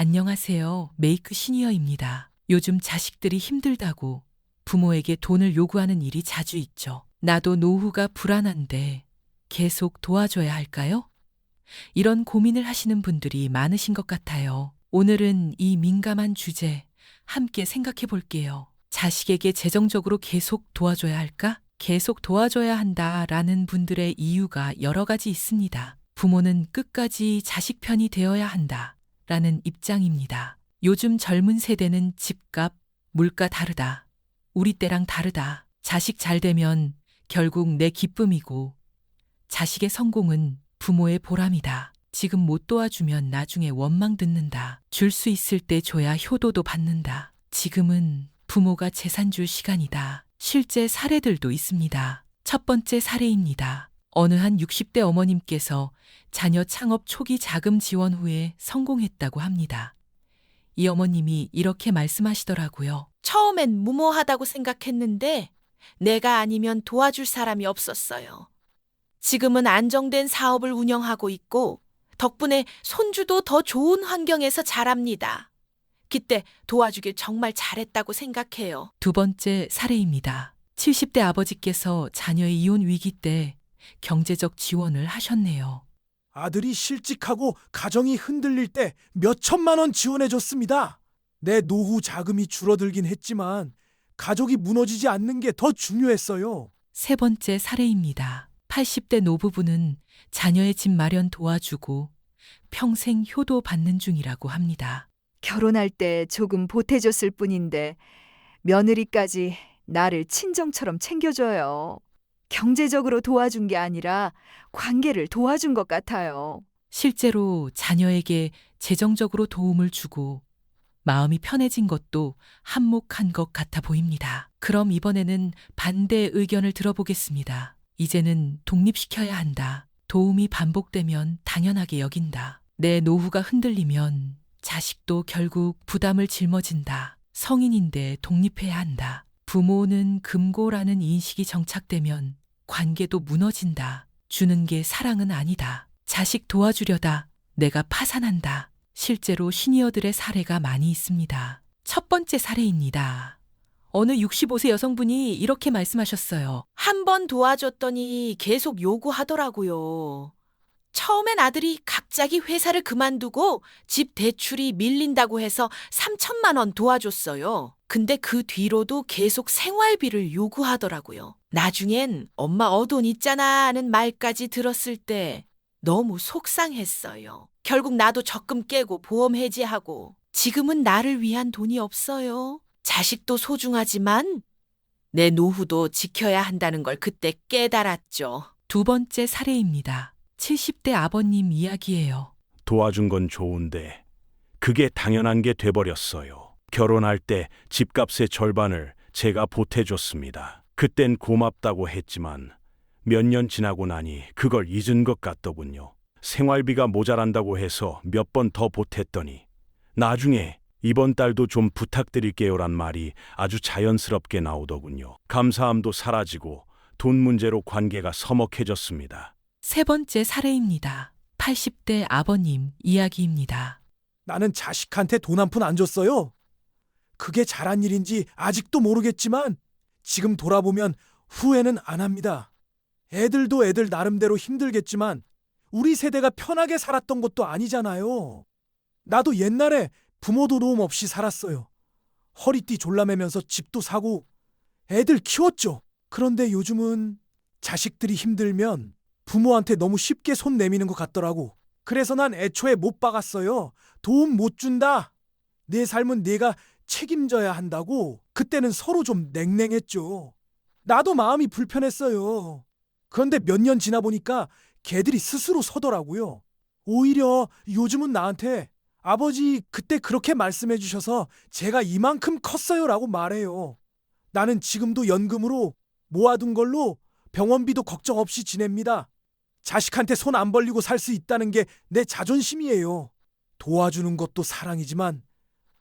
안녕하세요. 메이크 시니어입니다. 요즘 자식들이 힘들다고 부모에게 돈을 요구하는 일이 자주 있죠. 나도 노후가 불안한데 계속 도와줘야 할까요? 이런 고민을 하시는 분들이 많으신 것 같아요. 오늘은 이 민감한 주제 함께 생각해 볼게요. 자식에게 재정적으로 계속 도와줘야 할까? 계속 도와줘야 한다 라는 분들의 이유가 여러 가지 있습니다. 부모는 끝까지 자식 편이 되어야 한다. 라는 입장입니다. 요즘 젊은 세대는 집값, 물가 다르다. 우리 때랑 다르다. 자식 잘 되면 결국 내 기쁨이고 자식의 성공은 부모의 보람이다. 지금 못 도와주면 나중에 원망 듣는다. 줄 수 있을 때 줘야 효도도 받는다. 지금은 부모가 재산 줄 시간이다. 실제 사례들도 있습니다. 첫 번째 사례입니다. 어느 한 60대 어머님께서 자녀 창업 초기 자금 지원 후에 성공했다고 합니다. 이 어머님이 이렇게 말씀하시더라고요. 처음엔 무모하다고 생각했는데 내가 아니면 도와줄 사람이 없었어요. 지금은 안정된 사업을 운영하고 있고 덕분에 손주도 더 좋은 환경에서 자랍니다. 그때 도와주길 정말 잘했다고 생각해요. 두 번째 사례입니다. 70대 아버지께서 자녀의 이혼 위기 때 경제적 지원을 하셨네요. 아들이 실직하고 가정이 흔들릴 때 몇 천만 원 지원해 줬습니다. 내 노후 자금이 줄어들긴 했지만 가족이 무너지지 않는 게 더 중요했어요. 세 번째 사례입니다. 80대 노부부는 자녀의 집 마련 도와주고 평생 효도 받는 중이라고 합니다. 결혼할 때 조금 보태줬을 뿐인데 며느리까지 나를 친정처럼 챙겨줘요. 경제적으로 도와준 게 아니라 관계를 도와준 것 같아요. 실제로 자녀에게 재정적으로 도움을 주고 마음이 편해진 것도 한몫한 것 같아 보입니다. 그럼 이번에는 반대 의견을 들어보겠습니다. 이제는 독립시켜야 한다. 도움이 반복되면 당연하게 여긴다. 내 노후가 흔들리면 자식도 결국 부담을 짊어진다. 성인인데 독립해야 한다. 부모는 금고라는 인식이 정착되면 관계도 무너진다. 주는 게 사랑은 아니다. 자식 도와주려다 내가 파산한다. 실제로 시니어들의 사례가 많이 있습니다. 첫 번째 사례입니다. 어느 65세 여성분이 이렇게 말씀하셨어요. 한 번 도와줬더니 계속 요구하더라고요. 처음엔 아들이 갑자기 회사를 그만두고 집 대출이 밀린다고 해서 3천만 원 도와줬어요. 근데 그 뒤로도 계속 생활비를 요구하더라고요. 나중엔 엄마 어돈 있잖아 하는 말까지 들었을 때 너무 속상했어요. 결국 나도 적금 깨고 보험 해지하고 지금은 나를 위한 돈이 없어요. 자식도 소중하지만 내 노후도 지켜야 한다는 걸 그때 깨달았죠. 두 번째 사례입니다. 70대 아버님 이야기예요. 도와준 건 좋은데 그게 당연한 게 돼버렸어요. 결혼할 때 집값의 절반을 제가 보태줬습니다. 그땐 고맙다고 했지만 몇 년 지나고 나니 그걸 잊은 것 같더군요. 생활비가 모자란다고 해서 몇 번 더 보탰더니 나중에 이번 달도 좀 부탁드릴게요란 말이 아주 자연스럽게 나오더군요. 감사함도 사라지고 돈 문제로 관계가 서먹해졌습니다. 세 번째 사례입니다. 80대 아버님 이야기입니다. 나는 자식한테 돈 한 푼 안 줬어요. 그게 잘한 일인지 아직도 모르겠지만 지금 돌아보면 후회는 안 합니다. 애들도 애들 나름대로 힘들겠지만 우리 세대가 편하게 살았던 것도 아니잖아요. 나도 옛날에 부모도 도움 없이 살았어요. 허리띠 졸라매면서 집도 사고 애들 키웠죠. 그런데 요즘은 자식들이 힘들면 부모한테 너무 쉽게 손 내미는 것 같더라고. 그래서 난 애초에 못 박았어요. 도움 못 준다. 내 삶은 내가 책임져야 한다고. 그때는 서로 좀 냉랭했죠. 나도 마음이 불편했어요. 그런데 몇 년 지나 보니까 걔들이 스스로 서더라고요. 오히려 요즘은 나한테 아버지 그때 그렇게 말씀해 주셔서 제가 이만큼 컸어요라고 말해요. 나는 지금도 연금으로 모아둔 걸로 병원비도 걱정 없이 지냅니다. 자식한테 손 안 벌리고 살 수 있다는 게 내 자존심이에요. 도와주는 것도 사랑이지만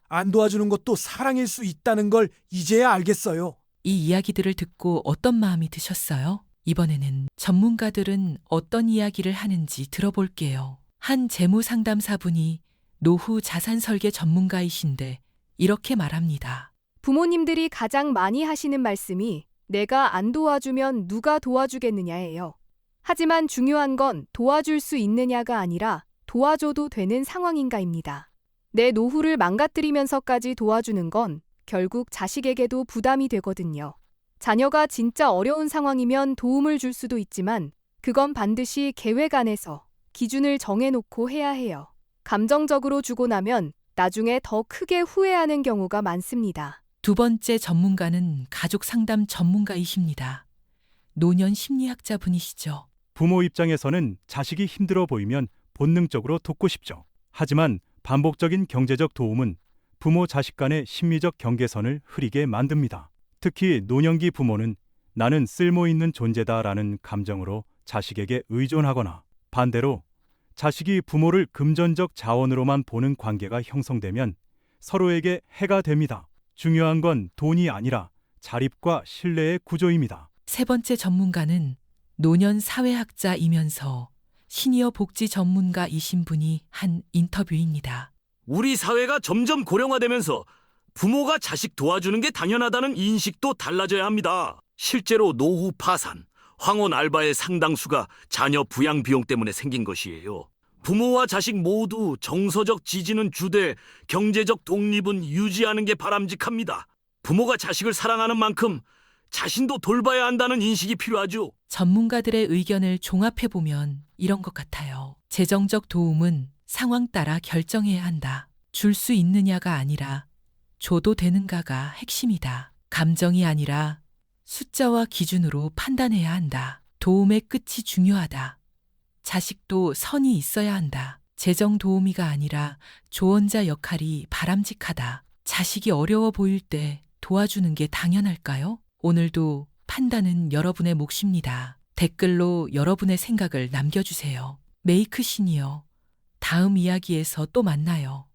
안 도와주는 것도 사랑일 수 있다는 걸 이제야 알겠어요. 이 이야기들을 듣고 어떤 마음이 드셨어요? 이번에는 전문가들은 어떤 이야기를 하는지 들어볼게요. 한 재무 상담사분이 노후 자산 설계 전문가이신데 이렇게 말합니다. 부모님들이 가장 많이 하시는 말씀이 내가 안 도와주면 누가 도와주겠느냐예요. 하지만 중요한 건 도와줄 수 있느냐가 아니라 도와줘도 되는 상황인가입니다. 내 노후를 망가뜨리면서까지 도와주는 건 결국 자식에게도 부담이 되거든요. 자녀가 진짜 어려운 상황이면 도움을 줄 수도 있지만 그건 반드시 계획 안에서 기준을 정해놓고 해야 해요. 감정적으로 주고 나면 나중에 더 크게 후회하는 경우가 많습니다. 두 번째 전문가는 가족 상담 전문가이십니다. 노년 심리학자 분이시죠. 부모 입장에서는 자식이 힘들어 보이면 본능적으로 돕고 싶죠. 하지만 반복적인 경제적 도움은 부모 자식 간의 심리적 경계선을 흐리게 만듭니다. 특히 노년기 부모는 나는 쓸모 있는 존재다라는 감정으로 자식에게 의존하거나 반대로 자식이 부모를 금전적 자원으로만 보는 관계가 형성되면 서로에게 해가 됩니다. 중요한 건 돈이 아니라 자립과 신뢰의 구조입니다. 세 번째 전문가는 노년 사회학자이면서 시니어 복지 전문가이신 분이 한 인터뷰입니다. 우리 사회가 점점 고령화되면서 부모가 자식 도와주는 게 당연하다는 인식도 달라져야 합니다. 실제로 노후 파산, 황혼 알바의 상당수가 자녀 부양 비용 때문에 생긴 것이에요. 부모와 자식 모두 정서적 지지는 주되 경제적 독립은 유지하는 게 바람직합니다. 부모가 자식을 사랑하는 만큼 자신도 돌봐야 한다는 인식이 필요하죠. 전문가들의 의견을 종합해보면 이런 것 같아요. 재정적 도움은 상황 따라 결정해야 한다. 줄 수 있느냐가 아니라 줘도 되는가가 핵심이다. 감정이 아니라 숫자와 기준으로 판단해야 한다. 도움의 끝이 중요하다. 자식도 선이 있어야 한다. 재정 도우미가 아니라 조언자 역할이 바람직하다. 자식이 어려워 보일 때 도와주는 게 당연할까요? 오늘도 판단은 여러분의 몫입니다. 댓글로 여러분의 생각을 남겨주세요. 메이크 시니어. 다음 이야기에서 또 만나요.